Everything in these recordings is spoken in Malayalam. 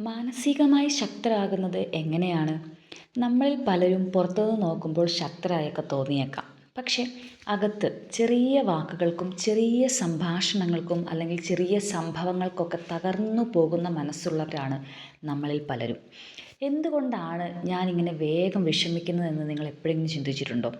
മാനസികമായി ശക്തരാകുന്നത് എങ്ങനെയാണ്? നമ്മളിൽ പലരും പുറത്തുനിന്ന് നോക്കുമ്പോൾ ശക്തരായൊക്കെ തോന്നിയേക്കാം. പക്ഷേ അകത്ത് ചെറിയ വാക്കുകൾക്കും ചെറിയ സംഭാഷണങ്ങൾക്കും അല്ലെങ്കിൽ ചെറിയ സംഭവങ്ങൾക്കൊക്കെ തകർന്നു പോകുന്ന മനസ്സുള്ളവരാണ് നമ്മളിൽ പലരും. എന്തുകൊണ്ടാണ് ഞാനിങ്ങനെ വേഗം വിഷമിക്കുന്നതെന്ന് നിങ്ങൾ എപ്പോഴെങ്കിലും ചിന്തിച്ചിട്ടുണ്ടോ?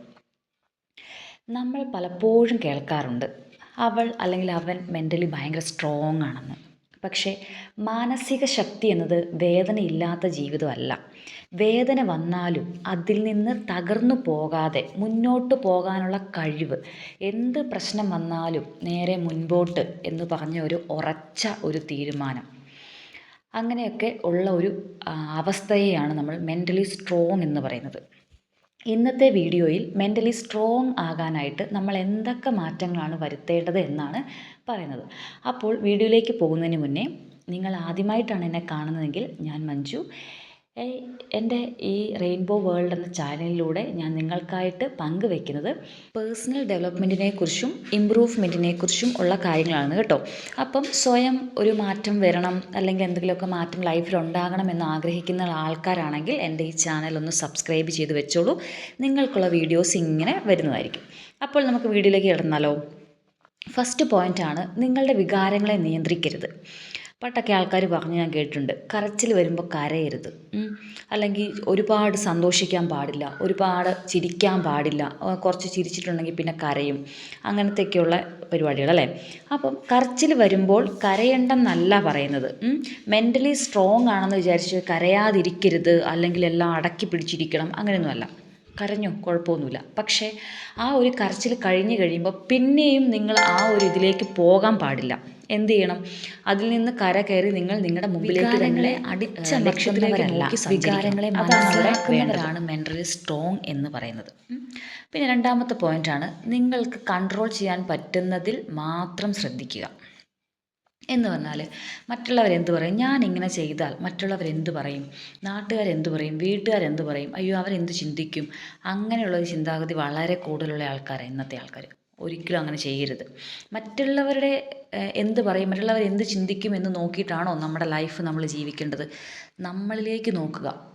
നമ്മൾ പലപ്പോഴും കേൾക്കാറുണ്ട്. അവൾ അല്ലെങ്കിൽ അവൻ മെന്റലി ഭയങ്കര സ്ട്രോങ് ആണെന്ന്. പക്ഷേ മാനസിക ശക്തി എന്നത് വേദനയില്ലാത്ത ജീവിതമല്ല. വേദന വന്നാലും അതിൽ നിന്ന് തകർന്നു പോകാതെ മുന്നോട്ട് പോകാനുള്ള കഴിവ്. എന്ത് പ്രശ്നം വന്നാലും നേരെ മുൻപോട്ട് എന്ന് പറഞ്ഞ ഒരു ഉറച്ച ഒരു തീരുമാനം. അങ്ങനെയൊക്കെ ഉള്ള ഒരു അവസ്ഥയെയാണ് നമ്മൾ മെന്റലി സ്ട്രോങ് എന്ന് പറയുന്നത്. ഇന്നത്തെ വീഡിയോയിൽ മെന്റലി സ്ട്രോങ് ആകാനായിട്ട് നമ്മൾ എന്തൊക്കെ മാറ്റങ്ങളാണ് വരുത്തേണ്ടത് എന്നാണ് പറയുന്നത്. അപ്പോൾ വീഡിയോയിലേക്ക് പോകുന്നതിന് മുന്നേ നിങ്ങൾ ആദ്യമായിട്ടാണ് എന്നെ കാണുന്നതെങ്കിൽ ഞാൻ മഞ്ജു. എന്റെ ഈ റെയിൻബോ വേൾഡ് എന്ന ചാനലിലൂടെ ഞാൻ നിങ്ങൾക്കായിട്ട് പങ്കുവെക്കുന്നത് പേഴ്സണൽ ഡെവലപ്മെന്റിനെ കുറിച്ചും ഇമ്പ്രൂവ്മെന്റിനെ കുറിച്ചും ഉള്ള കാര്യങ്ങളാണ് കേട്ടോ. അപ്പം സ്വയം ഒരു മാറ്റം വരണം അല്ലെങ്കിൽ എന്തെങ്കിലുമൊക്കെ മാറ്റം ലൈഫിൽ ഉണ്ടാകണം എന്ന് ആഗ്രഹിക്കുന്ന ആൾക്കാരാണെങ്കിൽ എന്റെ ഈ ചാനൽ ഒന്ന് സബ്സ്ക്രൈബ് ചെയ്ത് വെച്ചോളൂ. നിങ്ങൾക്കുള്ള വീഡിയോസ് ഇങ്ങനെ വരുന്നതായിരിക്കും. അപ്പോൾ നമുക്ക് വീഡിയോയിലേക്ക് ഇടന്നാലോ ഫസ്റ്റ് പോയിന്റാണ് നിങ്ങളുടെ വികാരങ്ങളെ നിയന്ത്രിക്കരുത്. പണ്ടൊക്കെ ആൾക്കാർ പറഞ്ഞ് ഞാൻ കേട്ടിട്ടുണ്ട് കരച്ചിൽ വരുമ്പോൾ കരയരുത്. അല്ലെങ്കിൽ ഒരുപാട് സന്തോഷിക്കാൻ പാടില്ല ഒരുപാട് ചിരിക്കാൻ പാടില്ല കുറച്ച് ചിരിച്ചിട്ടുണ്ടെങ്കിൽ പിന്നെ കരയും അങ്ങനത്തെയൊക്കെയുള്ള പരിപാടികൾ അല്ലേ? അപ്പം കരച്ചിൽ വരുമ്പോൾ കരയണ്ടെന്നല്ല പറയുന്നത്. മെന്റലി സ്ട്രോങ് ആണെന്ന് വിചാരിച്ച് കരയാതിരിക്കരുത് അല്ലെങ്കിൽ എല്ലാം അടക്കി പിടിച്ചിരിക്കണം അങ്ങനെയൊന്നുമല്ല. കരഞ്ഞു കുഴപ്പമൊന്നുമില്ല. പക്ഷേ ആ ഒരു കരച്ചിൽ കഴിഞ്ഞ് കഴിയുമ്പോൾ പിന്നെയും നിങ്ങൾ ആ ഒരു ഇതിലേക്ക് പോകാൻ പാടില്ല. എന്ത് ചെയ്യണം അതിൽ നിന്ന് കര കയറി നിങ്ങൾ നിങ്ങളുടെ മുമ്പിലേക്ക് തന്നെ അടിച്ച ലക്ഷ്യത്തിലേക്കല്ല വികാരങ്ങളെ മനസ്സിലാക്കുന്നവരാണ് മെന്റലി സ്ട്രോങ് എന്ന് പറയുന്നത്. പിന്നെ രണ്ടാമത്തെ പോയിന്റാണ് നിങ്ങൾക്ക് കൺട്രോൾ ചെയ്യാൻ പറ്റുന്നതിൽ മാത്രം ശ്രദ്ധിക്കുക. എന്ന് പറഞ്ഞാൽ മറ്റുള്ളവർ മറ്റുള്ളവരെന്ത് പറയും? ഞാൻ ഇങ്ങനെ ചെയ്താൽ മറ്റുള്ളവർ മറ്റുള്ളവരെന്ത് പറയും? നാട്ടുകാരെന്ത് പറയും? വീട്ടുകാരെന്ത് പറയും? അയ്യോ അവരെന്ത് ചിന്തിക്കും? അങ്ങനെയുള്ള ഒരു ചിന്താഗതി വളരെ കൂടുതലുള്ള ആൾക്കാരാണ് ഇന്നത്തെ ആൾക്കാർ ഒരിക്കലും അങ്ങനെ ചെയ്യരുത്. മറ്റുള്ളവരുടെ എന്ത് പറയും മറ്റുള്ളവർ എന്ത് ചിന്തിക്കും എന്ന് നോക്കിയിട്ടാണോ നമ്മുടെ ലൈഫ് നമ്മൾ ജീവിക്കേണ്ടത്. നമ്മളിലേക്ക് നോക്കുക.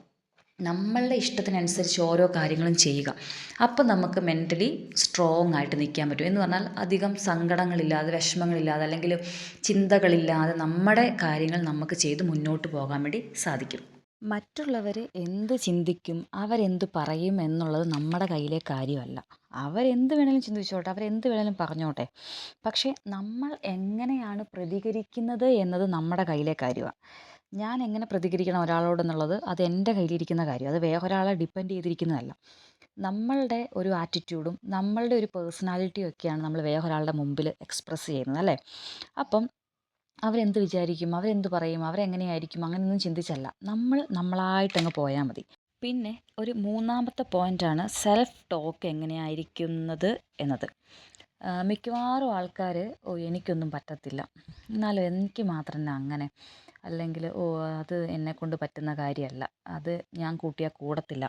നമ്മളുടെ ഇഷ്ടത്തിനനുസരിച്ച് ഓരോ കാര്യങ്ങളും ചെയ്യുക. അപ്പം നമുക്ക് മെന്റലി സ്ട്രോങ് ആയിട്ട് നിൽക്കാൻ പറ്റും. എന്ന് പറഞ്ഞാൽ അധികം സങ്കടങ്ങളില്ലാതെ വിഷമങ്ങളില്ലാതെ അല്ലെങ്കിൽ ചിന്തകളില്ലാതെ നമ്മുടെ കാര്യങ്ങൾ നമുക്ക് ചെയ്ത് മുന്നോട്ട് പോകാൻ വേണ്ടി സാധിക്കും. മറ്റുള്ളവർ എന്ത് ചിന്തിക്കും അവരെന്ത് പറയും എന്നുള്ളത് നമ്മുടെ കയ്യിലെ കാര്യമല്ല. അവരെന്ത് വേണേലും ചിന്തിച്ചോട്ടെ അവരെന്ത് വേണേലും പറഞ്ഞോട്ടെ. പക്ഷേ നമ്മൾ എങ്ങനെയാണ് പ്രതികരിക്കുന്നത് എന്നത് നമ്മുടെ കയ്യിലെ കാര്യമാണ് ഞാൻ എങ്ങനെ പ്രതികരിക്കണം ഒരാളോട് എന്നുള്ളത് അത് എന്റെ കയ്യിലിരിക്കുന്ന കാര്യം അത് ഒരാളെ ഡിപ്പെൻഡ് ചെയ്തിരിക്കുന്നതല്ല. നമ്മളുടെ ഒരു ആറ്റിറ്റ്യൂഡും നമ്മളുടെ ഒരു പേഴ്സണാലിറ്റിയും ഒക്കെയാണ് നമ്മൾ വേറെ ഒരാളുടെ മുമ്പിൽ എക്സ്പ്രസ് ചെയ്യുന്നത് അല്ലേ? അപ്പം അവരെന്ത് വിചാരിക്കും? അവരെന്ത് പറയും? അവരെങ്ങനെയായിരിക്കും? അങ്ങനെയൊന്നും ചിന്തിച്ചല്ല. നമ്മൾ നമ്മളായിട്ടങ്ങ് പോയാൽ മതി. പിന്നെ ഒരു മൂന്നാമത്തെ പോയിന്റാണ് സെൽഫ് ടോക്ക് എങ്ങനെയായിരിക്കുന്നത് എന്നത്. മിക്കവാറും ആൾക്കാർ ഓ എനിക്കൊന്നും പറ്റത്തില്ല. എന്നാലും എനിക്ക് മാത്രം അങ്ങനെ അല്ലെങ്കിൽ ഓ അത് എന്നെക്കൊണ്ട് പറ്റുന്ന കാര്യമല്ല. അത് ഞാൻ കൂട്ടിയാൽ കൂടത്തില്ല.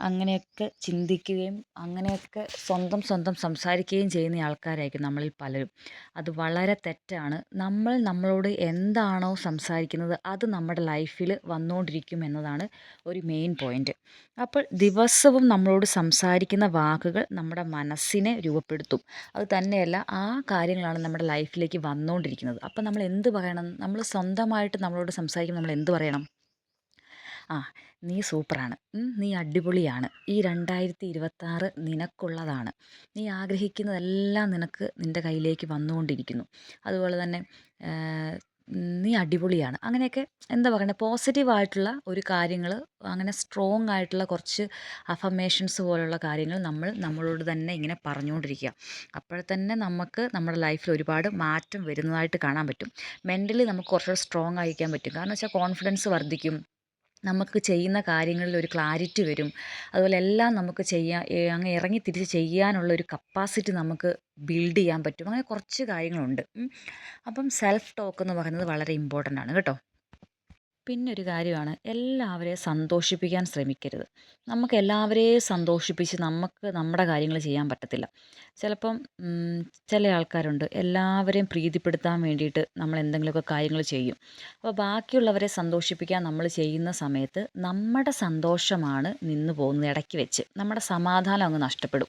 അങ്ങനെയൊക്കെ ചിന്തിക്കുകയും അങ്ങനെയൊക്കെ സ്വന്തം സ്വന്തം സംസാരിക്കുകയും ചെയ്യുന്ന ആൾക്കാരായിരിക്കും നമ്മളിൽ പലരും. അത് വളരെ തെറ്റാണ്. നമ്മൾ നമ്മളോട് എന്താണോ സംസാരിക്കുന്നത് അത് നമ്മുടെ ലൈഫിൽ വന്നുകൊണ്ടിരിക്കും എന്നതാണ് ഒരു മെയിൻ പോയിന്റ് അപ്പോൾ ദിവസവും നമ്മളോട് സംസാരിക്കുന്ന വാക്കുകൾ നമ്മുടെ മനസ്സിനെ രൂപപ്പെടുത്തും. അത് തന്നെയല്ല ആ കാര്യങ്ങളാണ് നമ്മുടെ ലൈഫിലേക്ക് വന്നുകൊണ്ടിരിക്കുന്നത്. അപ്പോൾ നമ്മൾ എന്ത് പറയണം? നമ്മൾ സ്വന്തമായിട്ട് നമ്മളോട് സംസാരിക്കുമ്പോൾ നമ്മൾ എന്ത് പറയണം? ആ നീ സൂപ്പറാണ്. നീ അടിപൊളിയാണ്. ഈ രണ്ടായിരത്തി ഇരുപത്താറ് നിനക്കുള്ളതാണ്. നീ ആഗ്രഹിക്കുന്നതെല്ലാം നിനക്ക് നിന്റെ കയ്യിലേക്ക് വന്നുകൊണ്ടിരിക്കുന്നു. അതുപോലെ തന്നെ നീ അടിപൊളിയാണ്. അങ്ങനെയൊക്കെ എന്താ പറയുന്നത് പോസിറ്റീവായിട്ടുള്ള ഒരു കാര്യങ്ങൾ അങ്ങനെ സ്ട്രോങ് ആയിട്ടുള്ള കുറച്ച് അഫർമേഷൻസ് പോലുള്ള കാര്യങ്ങൾ നമ്മൾ നമ്മളോട് തന്നെ ഇങ്ങനെ പറഞ്ഞുകൊണ്ടിരിക്കുക. അപ്പോഴത്തന്നെ തന്നെ നമുക്ക് നമ്മുടെ ലൈഫിൽ ഒരുപാട് മാറ്റം വരുന്നതായിട്ട് കാണാൻ പറ്റും. മെന്റലി നമുക്ക് കുറച്ചുകൂടെ സ്ട്രോങ് ആയിരിക്കാൻ പറ്റും. കാരണം വെച്ചാൽ കോൺഫിഡൻസ് വർദ്ധിക്കും. നമുക്ക് ചെയ്യുന്ന കാര്യങ്ങളിൽ ഒരു ക്ലാരിറ്റി വരും. അതുപോലെ എല്ലാം നമുക്ക് ചെയ്യാൻ അങ്ങ് ഇറങ്ങി തിരിച്ച് ചെയ്യാനുള്ള ഒരു കപ്പാസിറ്റി നമുക്ക് ബിൽഡ് ചെയ്യാൻ പറ്റും. അങ്ങനെ കുറച്ച് കാര്യങ്ങളുണ്ട്. അപ്പം സെൽഫ് ടോക്ക് എന്ന് പറയുന്നത് വളരെ ഇമ്പോർട്ടന്റ് ആണ്. കേട്ടോ? പിന്നെ ഒരു കാര്യമാണ് എല്ലാവരെയും സന്തോഷിപ്പിക്കാൻ ശ്രമിക്കരുത്. നമുക്ക് എല്ലാവരെയും സന്തോഷിപ്പിച്ച് നമുക്ക് നമ്മുടെ കാര്യങ്ങൾ ചെയ്യാൻ പറ്റത്തില്ല. ചിലപ്പം ചില ആൾക്കാരുണ്ട് എല്ലാവരെയും പ്രീതിപ്പെടുത്താൻ വേണ്ടിയിട്ട് നമ്മൾ എന്തെങ്കിലുമൊക്കെ കാര്യങ്ങൾ ചെയ്യും. അപ്പോൾ ബാക്കിയുള്ളവരെ സന്തോഷിപ്പിക്കാൻ നമ്മൾ ചെയ്യുന്ന സമയത്ത് നമ്മുടെ സന്തോഷമാണ് നിന്ന് പോകുന്നത് ഇടയ്ക്ക് വെച്ച്. നമ്മുടെ സമാധാനം അങ്ങ് നഷ്ടപ്പെടും.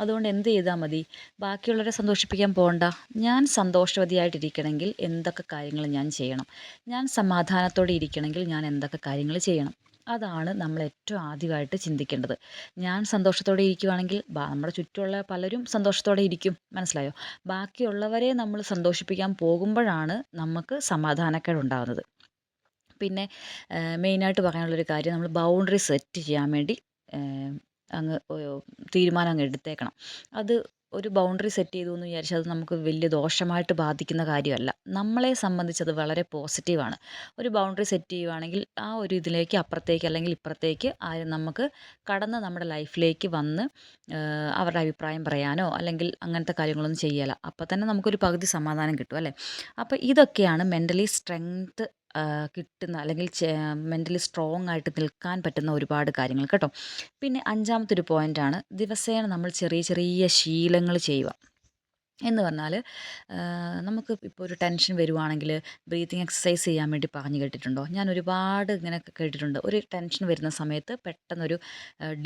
അതുകൊണ്ട് എന്ത് ചെയ്താൽ മതി? ബാക്കിയുള്ളവരെ സന്തോഷിപ്പിക്കാൻ പോകണ്ട. ഞാൻ സന്തോഷവതിയായിട്ടിരിക്കണമെങ്കിൽ എന്തൊക്കെ കാര്യങ്ങൾ ഞാൻ ചെയ്യണം? ഞാൻ സമാധാനത്തോടെ ഇരിക്കണമെങ്കിൽ ഞാൻ എന്തൊക്കെ കാര്യങ്ങൾ ചെയ്യണം. അതാണ് നമ്മൾ ഏറ്റവും ആദ്യമായിട്ട് ചിന്തിക്കേണ്ടത്. ഞാൻ സന്തോഷത്തോടെ ഇരിക്കുവാണെങ്കിൽ നമ്മുടെ ചുറ്റുമുള്ള പലരും സന്തോഷത്തോടെ ഇരിക്കും. മനസ്സിലായോ? ബാക്കിയുള്ളവരെ നമ്മൾ സന്തോഷിപ്പിക്കാൻ പോകുമ്പോഴാണ് നമുക്ക് സമാധാനക്കേട് ഉണ്ടാകുന്നത് പിന്നെ മെയിനായിട്ട് പറയാനുള്ളൊരു കാര്യം നമ്മൾ ബൗണ്ടറി സെറ്റ് ചെയ്യാൻ വേണ്ടി അങ്ങ് തീരുമാനം അങ്ങ് എടുത്തേക്കണം. അത് ഒരു ബൗണ്ടറി സെറ്റ് ചെയ്തു എന്ന് വിചാരിച്ചാൽ അത് നമുക്ക് വലിയ ദോഷമായിട്ട് ബാധിക്കുന്ന കാര്യമല്ല. നമ്മളെ സംബന്ധിച്ച് അത് വളരെ പോസിറ്റീവാണ് ഒരു ബൗണ്ടറി സെറ്റ് ചെയ്യുവാണെങ്കിൽ ആ ഒരു ഇതിലേക്ക് അപ്പുറത്തേക്ക് അല്ലെങ്കിൽ ഇപ്പുറത്തേക്ക് ആരും നമുക്ക് കടന്ന് നമ്മുടെ ലൈഫിലേക്ക് വന്ന് അവരുടെ അഭിപ്രായം പറയാനോ അല്ലെങ്കിൽ അങ്ങനത്തെ കാര്യങ്ങളൊന്നും ചെയ്യല അപ്പോൾ തന്നെ നമുക്കൊരു പകുതി സമാധാനം കിട്ടും അല്ലേ? അപ്പോൾ ഇതൊക്കെയാണ് മെന്റലി സ്ട്രെങ്ത്ത് കിട്ടുന്ന അല്ലെങ്കിൽ മെന്റലി സ്ട്രോങ് ആയിട്ട് നിൽക്കാൻ പറ്റുന്ന ഒരുപാട് കാര്യങ്ങൾ കേട്ടോ. പിന്നെ അഞ്ചാമത്തെ ഒരു പോയിന്റാണ് ദിവസേന നമ്മൾ ചെറിയ ചെറിയ ശീലങ്ങൾ ചെയ്യുക. എന്ന് പറഞ്ഞാൽ നമുക്ക് ഇപ്പോൾ ഒരു ടെൻഷൻ വരുവാണെങ്കിൽ ബ്രീത്തിങ് എക്സസൈസ് ചെയ്യാൻ വേണ്ടി പറഞ്ഞു കേട്ടിട്ടുണ്ടോ? ഞാൻ ഒരുപാട് ഇങ്ങനെ കേട്ടിട്ടുണ്ട്. ഒരു ടെൻഷൻ വരുന്ന സമയത്ത് പെട്ടെന്നൊരു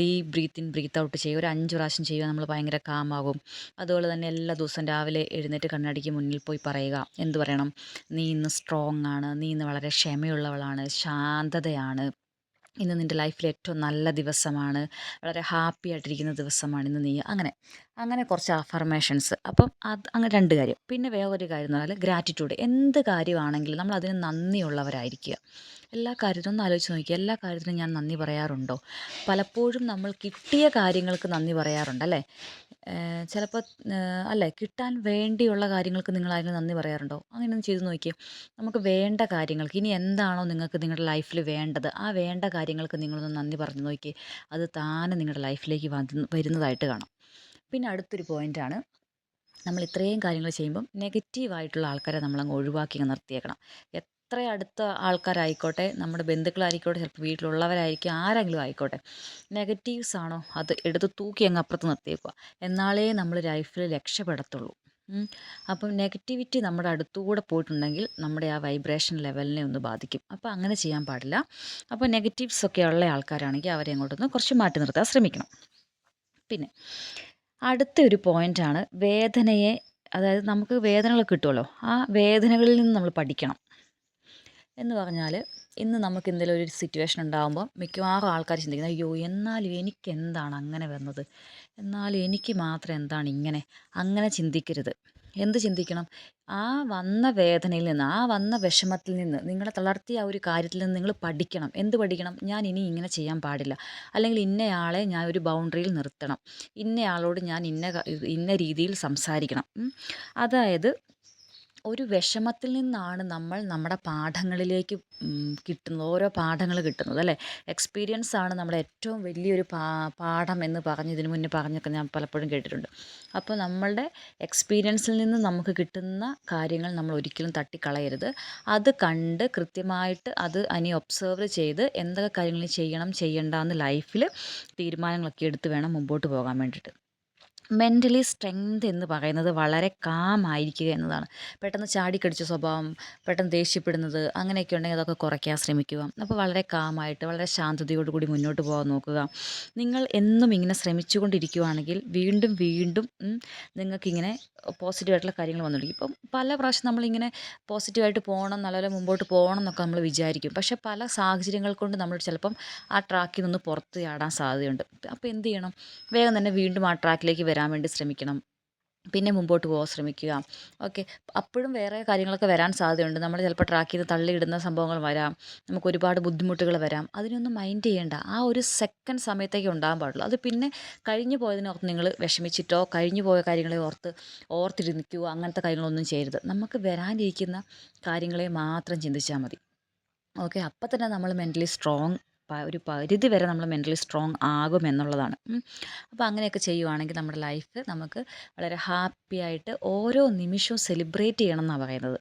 ഡീപ് ബ്രീത്ത് ബ്രീത്ത് ഔട്ട് ചെയ്യുക. ഒരു അഞ്ച് പ്രാവശ്യം ചെയ്യുക നമ്മൾ ഭയങ്കര കാമാകും. അതുപോലെ തന്നെ എല്ലാ ദിവസവും രാവിലെ എഴുന്നേറ്റ് കണ്ണടിക്ക് മുന്നിൽ പോയി പറയുക. എന്ത് പറയണം? നീ ഇന്ന് സ്ട്രോങ് ആണ്. നീ ഇന്ന് വളരെ ക്ഷമയുള്ളവളാണ്. ശാന്തതയാണ്. ഇന്ന് നിന്റെ ലൈഫിൽ ഏറ്റവും നല്ല ദിവസമാണ്. വളരെ ഹാപ്പി ആയിട്ടിരിക്കുന്ന ദിവസമാണ് ഇന്ന് നീ. അങ്ങനെ. അങ്ങനെ കുറച്ച് അഫർമേഷൻസ് അപ്പം അത് അങ്ങനെ രണ്ട് കാര്യം. പിന്നെ വേറൊരു കാര്യം എന്ന് പറഞ്ഞാൽ ഗ്രാറ്റിറ്റ്യൂഡ് എന്ത് കാര്യമാണെങ്കിലും നമ്മൾ അതിന് നന്ദിയുള്ളവരായിരിക്കുക. എല്ലാ കാര്യത്തിനും ഒന്ന് ആലോചിച്ച് നോക്കിക്കുക എല്ലാ കാര്യത്തിനും ഞാൻ നന്ദി പറയാറുണ്ടോ? പലപ്പോഴും നമ്മൾ കിട്ടിയ കാര്യങ്ങൾക്ക് നന്ദി പറയാറുണ്ട് അല്ലേ? ചിലപ്പോൾ അല്ലേ? കിട്ടാൻ വേണ്ടിയുള്ള കാര്യങ്ങൾക്ക് നിങ്ങൾ അതിന് നന്ദി പറയാറുണ്ടോ? അങ്ങനെ ഒന്ന് ചെയ്തു നോക്കിയേ. നമുക്ക് വേണ്ട കാര്യങ്ങൾക്ക് ഇനി എന്താണോ നിങ്ങൾക്ക് നിങ്ങളുടെ ലൈഫിൽ വേണ്ടത് ആ വേണ്ട കാര്യങ്ങൾക്ക് നിങ്ങളൊന്ന് നന്ദി പറഞ്ഞു നോക്കി അത് താനെ നിങ്ങളുടെ ലൈഫിലേക്ക് വരുന്നതായിട്ട് കാണാം. പിന്നെ അടുത്തൊരു പോയിന്റാണ് നമ്മൾ ഇത്രയും കാര്യങ്ങൾ ചെയ്യുമ്പം നെഗറ്റീവായിട്ടുള്ള ആൾക്കാരെ നമ്മൾ നമ്മളങ്ങ് ഒഴിവാക്കി നിർത്തിയേക്കണം. എത്ര അടുത്ത ആൾക്കാരായിക്കോട്ടെ നമ്മുടെ ബന്ധുക്കളായിക്കോട്ടെ ചിലപ്പോൾ വീട്ടിലുള്ളവരായിരിക്കും ആരെങ്കിലും ആയിക്കോട്ടെ നെഗറ്റീവ്സ് ആണോ അത് എടുത്ത് തൂക്കി അങ്ങ് അപ്പുറത്ത് നിർത്തിയേക്കുക. എന്നാലേ നമ്മൾ ലൈഫിൽ രക്ഷപ്പെടത്തുള്ളൂ. അപ്പം നെഗറ്റിവിറ്റി നമ്മുടെ അടുത്തുകൂടെ പോയിട്ടുണ്ടെങ്കിൽ നമ്മുടെ ആ വൈബ്രേഷൻ ലെവലിനെ ഒന്ന് ബാധിക്കും. അപ്പോൾ അങ്ങനെ ചെയ്യാൻ പാടില്ല. അപ്പോൾ നെഗറ്റീവ്സ് ഒക്കെ ഉള്ള ആൾക്കാരാണെങ്കിൽ അവരെ അങ്ങോട്ടൊന്ന് കുറച്ച് മാറ്റി നിർത്താൻ ശ്രമിക്കണം. പിന്നെ അടുത്ത ഒരു പോയിന്റാണ് വേദനയെ അതായത് നമുക്ക് വേദനകൾ കിട്ടുമല്ലോ ആ വേദനകളിൽ നിന്ന് നമ്മൾ പഠിക്കണം. എന്ന് പറഞ്ഞാൽ ഇന്ന് നമുക്ക് എന്തെങ്കിലും ഒരു സിറ്റുവേഷൻ ഉണ്ടാകുമ്പോൾ മിക്കവാറും ആൾക്കാർ ചിന്തിക്കുന്നത് അയ്യോ എന്നാലും എനിക്ക് എന്താണ് അങ്ങനെ വന്നത്? എന്നാലും എനിക്ക് മാത്രം എന്താണ് ഇങ്ങനെ? അങ്ങനെ ചിന്തിക്കരുത്. എന്ത് ചിന്തിക്കണം? ആ വന്ന വേദനയിൽ നിന്ന് ആ വന്ന വിഷമത്തിൽ നിന്ന് നിങ്ങളെ തളർത്തിയ ആ ഒരു കാര്യത്തിൽ നിന്ന് നിങ്ങൾ പഠിക്കണം. എന്ത് പഠിക്കണം? ഞാൻ ഇനി ഇങ്ങനെ ചെയ്യാൻ പാടില്ല. അല്ലെങ്കിൽ ഇന്നയാളെ ഞാൻ ഒരു ബൗണ്ടറിയിൽ നിർത്തണം. ഇന്നയാളോട് ഞാൻ ഇന്ന ഇന്ന രീതിയിൽ സംസാരിക്കണം. അതായത് ഒരു വിഷമത്തിൽ നിന്നാണ് നമ്മൾ നമ്മുടെ പാഠങ്ങളിലേക്ക് കിട്ടുന്നത് ഓരോ പാഠങ്ങൾ കിട്ടുന്നത് അല്ലേ? എക്സ്പീരിയൻസ് ആണ് നമ്മുടെ ഏറ്റവും വലിയൊരു പാഠം എന്ന് പറഞ്ഞ് ഇതിനു മുന്നേ പറഞ്ഞൊക്കെ ഞാൻ പലപ്പോഴും കേട്ടിട്ടുണ്ട്. അപ്പോൾ നമ്മളുടെ എക്സ്പീരിയൻസിൽ നിന്ന് നമുക്ക് കിട്ടുന്ന കാര്യങ്ങൾ നമ്മൾ ഒരിക്കലും തട്ടിക്കളയരുത്. അത് കണ്ട് കൃത്യമായിട്ട് അത് അനി ഒബ്സർവ് ചെയ്ത് എന്തൊക്കെ കാര്യങ്ങൾ ചെയ്യണം ചെയ്യണ്ട എന്ന് ലൈഫിൽ തീരുമാനങ്ങളൊക്കെ എടുത്ത് വേണം മുമ്പോട്ട് പോകാൻ വേണ്ടിയിട്ട്. മെന്റലി സ്ട്രെങ്ത് എന്ന് പറയുന്നത് വളരെ കാം ആയിരിക്കുക എന്നതാണ്. പെട്ടെന്ന് ചാടിക്കടിച്ച സ്വഭാവം പെട്ടെന്ന് ദേഷ്യപ്പെടുന്നത് അങ്ങനെയൊക്കെ ഉണ്ടെങ്കിൽ അതൊക്കെ കുറയ്ക്കാൻ ശ്രമിക്കുക. അപ്പോൾ വളരെ കാമായിട്ട് വളരെ ശാന്തതയോടു കൂടി മുന്നോട്ട് പോകാൻ നോക്കുക. നിങ്ങൾ എന്നും ഇങ്ങനെ ശ്രമിച്ചുകൊണ്ടിരിക്കുകയാണെങ്കിൽ വീണ്ടും വീണ്ടും നിങ്ങൾക്കിങ്ങനെ പോസിറ്റീവായിട്ടുള്ള കാര്യങ്ങൾ വന്നു തുടങ്ങി ഇപ്പം പല പ്രാവശ്യം നമ്മളിങ്ങനെ പോസിറ്റീവായിട്ട് പോകണം നല്ലപോലെ മുമ്പോട്ട് പോകണം എന്നൊക്കെ നമ്മൾ വിചാരിക്കും. പക്ഷേ പല സാഹചര്യങ്ങൾ കൊണ്ട് നമ്മൾ ചിലപ്പം ആ ട്രാക്കിൽ നിന്ന് പുറത്ത് ചാടാൻ സാധ്യതയുണ്ട്. അപ്പോൾ എന്ത് ചെയ്യണം? വേഗം തന്നെ വീണ്ടും ആ ട്രാക്കിലേക്ക് വരാൻ വേണ്ടി ശ്രമിക്കണം. പിന്നെ മുമ്പോട്ട് പോകാൻ ശ്രമിക്കുക. ഓക്കെ. അപ്പോഴും വേറെ കാര്യങ്ങളൊക്കെ വരാൻ സാധ്യതയുണ്ട്. നമ്മൾ ചിലപ്പോൾ ട്രാക്ക് ചെയ്ത് തള്ളിയിടുന്ന സംഭവങ്ങൾ വരാം. നമുക്ക് ഒരുപാട് ബുദ്ധിമുട്ടുകൾ വരാം. അതിനൊന്നും മൈൻഡ് ചെയ്യേണ്ട. ആ ഒരു സെക്കൻഡ് സമയത്തേക്ക് ഉണ്ടാകാൻ പാടുള്ളൂ. അത് പിന്നെ കഴിഞ്ഞു പോയതിനോർത്ത് നിങ്ങൾ വിഷമിച്ചിട്ടോ കഴിഞ്ഞു പോയ കാര്യങ്ങളെ ഓർത്ത് ഓർത്തിരുന്നിക്കുകയോ അങ്ങനത്തെ കാര്യങ്ങളൊന്നും ചെയ്യരുത്. നമുക്ക് വരാനിരിക്കുന്ന കാര്യങ്ങളെ മാത്രം ചിന്തിച്ചാൽ മതി. ഓക്കെ. അപ്പം തന്നെ നമ്മൾ മെന്റലി സ്ട്രോങ് ഒരു പരിധി വരെ നമ്മൾ മെന്റലി സ്ട്രോങ് ആകും എന്നുള്ളതാണ്. അപ്പോൾ അങ്ങനെയൊക്കെ ചെയ്യുവാണെങ്കിൽ നമ്മുടെ ലൈഫ് നമുക്ക് വളരെ ഹാപ്പി ആയിട്ട് ഓരോ നിമിഷവും സെലിബ്രേറ്റ് ചെയ്യണം എന്നാണ് പറയുന്നത്.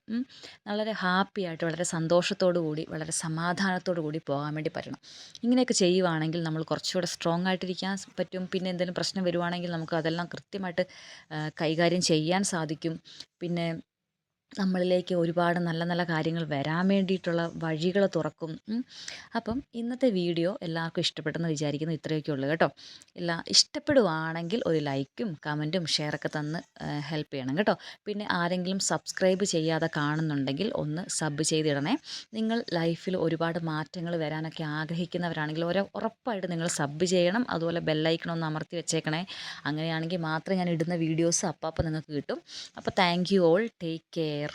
വളരെ ഹാപ്പി ആയിട്ട് വളരെ സന്തോഷത്തോടു കൂടി വളരെ സമാധാനത്തോടു കൂടി പോകാൻ വേണ്ടി പറ്റണം. ഇങ്ങനെയൊക്കെ ചെയ്യുവാണെങ്കിൽ നമ്മൾ കുറച്ചുകൂടെ സ്ട്രോങ് ആയിട്ടിരിക്കാൻ പറ്റും. പിന്നെ എന്തെങ്കിലും പ്രശ്നം വരുവാണെങ്കിൽ നമുക്ക് അതെല്ലാം കൃത്യമായിട്ട് കൈകാര്യം ചെയ്യാൻ സാധിക്കും. പിന്നെ നമ്മളിലേക്ക് ഒരുപാട് നല്ല നല്ല കാര്യങ്ങൾ വരാൻ വേണ്ടിയിട്ടുള്ള വഴികൾ തുറക്കും. അപ്പം ഇന്നത്തെ വീഡിയോ എല്ലാവർക്കും ഇഷ്ടപ്പെട്ടെന്ന് വിചാരിക്കുന്നു ഇത്രയൊക്കെ ഉള്ളൂ കേട്ടോ. എല്ലാ ഇഷ്ടപ്പെടുവാണെങ്കിൽ ഒരു ലൈക്കും കമന്റും ഷെയറൊക്കെ തന്ന് ഹെൽപ്പ് ചെയ്യണം കേട്ടോ. പിന്നെ ആരെങ്കിലും സബ്സ്ക്രൈബ് ചെയ്യാതെ കാണുന്നുണ്ടെങ്കിൽ ഒന്ന് സബ് ചെയ്തിടണേ. നിങ്ങൾ ലൈഫിൽ ഒരുപാട് മാറ്റങ്ങൾ വരാനൊക്കെ ആഗ്രഹിക്കുന്നവരാണെങ്കിൽ ഓരോ ഉറപ്പായിട്ട് നിങ്ങൾ സബ് ചെയ്യണം. അതുപോലെ ബെല്ലൈക്കണം ഒന്ന് അമർത്തി വെച്ചേക്കണേ. അങ്ങനെയാണെങ്കിൽ മാത്രമേ ഞാൻ ഇടുന്ന വീഡിയോസ് അപ്പം അപ്പം നിങ്ങൾക്ക് കിട്ടും. അപ്പോൾ thank you all. Take care. air.